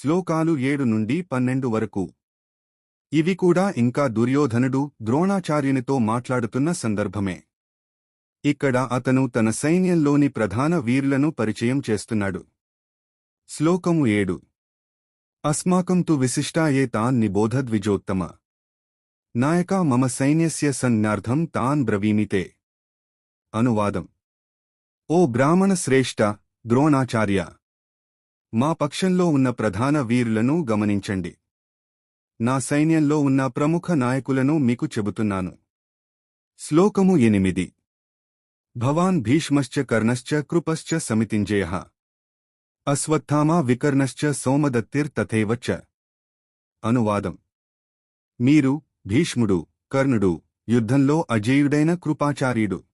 శ్లోకాలు ఏడు నుండి పన్నెండు వరకు. ఇవి కూడా ఇంకా దుర్యోధనుడు ద్రోణాచార్యునితో మాట్లాడుతున్న సందర్భమే. ఇక్కడ అతను తన సైన్యంలోని ప్రధాన వీరులను పరిచయం చేస్తున్నాడు. శ్లోకము ఏడు. అస్మాకం తు విశిష్టాయే తాన్ నిబోధద్విజోత్తమ. నాయక మమ సైన్యస్య సన్నార్థం తాన్ బ్రవీమితే. అనువాదం. ఓ బ్రాహ్మణ శ్రేష్ఠ ద్రోణాచార్య. మా పక్షంలో ఉన్న ప్రధాన వీరులను గమనించండి. నా సైన్యంలో ఉన్న ప్రముఖ నాయకులను మీకు చెబుతున్నాను. శ్లోకము ఎనిమిది. భవాన్ భీష్మశ్చ కర్ణశ్చ కృపశ్చ సమితింజయ. అశ్వత్థామా వికర్ణశ్చ సోమదత్తిర్ తథైవ అనువాదం. మీరు భీష్ముడు కర్ణుడు యుద్ధంలో అజేయుడైన కృపాచార్యుడు.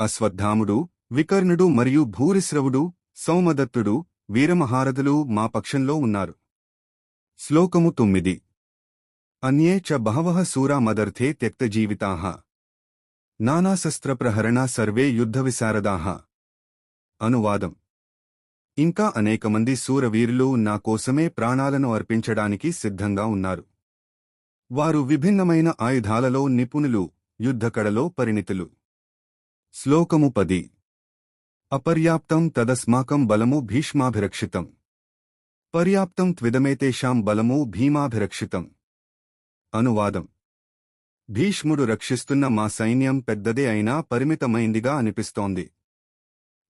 అశ్వత్థాముడు వికర్ణుడు మరియు భూరిశ్రవుడు సౌమదత్తుడు వీరమహారథులు మా పక్షంలో ఉన్నారు. శ్లోకము తొమ్మిది. అన్యే చ బహవః సూరా మదర్థే త్యక్తజీవితాః నానాశస్త్రప్రహరణ సర్వే యుద్ధవిశారదాః అనువాదం. ఇంకా అనేకమంది శూరవీరులు నా కోసమే ప్రాణాలను అర్పించడానికి సిద్ధంగా ఉన్నారు. వారు విభిన్నమైన ఆయుధాలలో నిపుణులు యుద్ధకడలో పరిణితులు. శ్లోకము పది. అపర్యాప్తం తదస్మాకం బలము భీష్మాభిరక్షితం. పర్యాప్తం త్విదమేతేషాం బలము భీమాభిరక్షితం. అనువాదం. భీష్ముడు రక్షిస్తున్న మా సైన్యం పెద్దదే అయినా పరిమితమైందిగా అనిపిస్తోంది.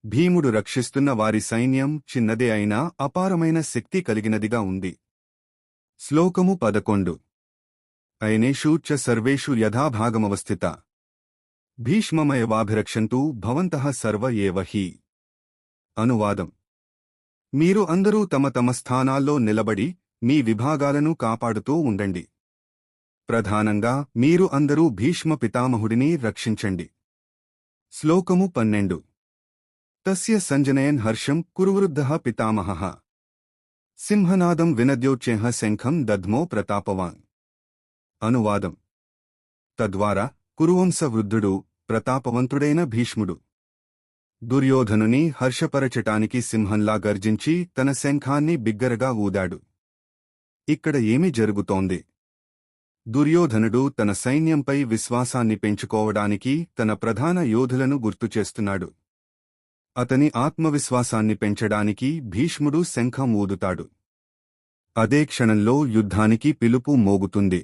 భీముడు రక్షిస్తున్న వారి సైన్యం చిన్నదే అయినా అపారమైన శక్తి కలిగినదిగా ఉంది. శ్లోకము పదకొండు. అయినేషు చ సర్వేషు యథాభాగమవస్థిత భీష్మమయవాభిరక్షంతు భవంతః సర్వ ఏవ హి. అనువాదం. మీరు అందరూ తమ తమ స్థానాల్లో నిలబడి మీ విభాగాలను కాపాడుతూ ఉండండి. ప్రధానంగా మీరు అందరూ భీష్మ పితామహుడిని రక్షించండి. శ్లోకము పన్నెండు. తస్య సంజనయన్ హర్షం కురువృద్ధః పితామహః. సింహనాదం వినద్యోచ్చేహ శంఖం దద్మో ప్రతాపవాన్. అనువాదం. తద్వారా కురువంశ వృద్ధుడు ప్రతాపవంతుడైన భీష్ముడు. దుర్యోధనుని హర్షపరచటానికి సింహంలా గర్జించి తన శంఖాన్ని బిగ్గరగా ఊదాడు. ఇక్కడ ఏమి జరుగుతోంది? దుర్యోధనుడు తన సైన్యంపై విశ్వాసాన్ని పెంచుకోవడానికి తన ప్రధాన యోధులను గుర్తుచేస్తున్నాడు అతని ఆత్మవిశ్వాసాన్ని పెంచడానికి భీష్ముడు శంఖం ఊదుతాడు. అదే క్షణంలో యుద్ధానికి పిలుపు మోగుతుంది.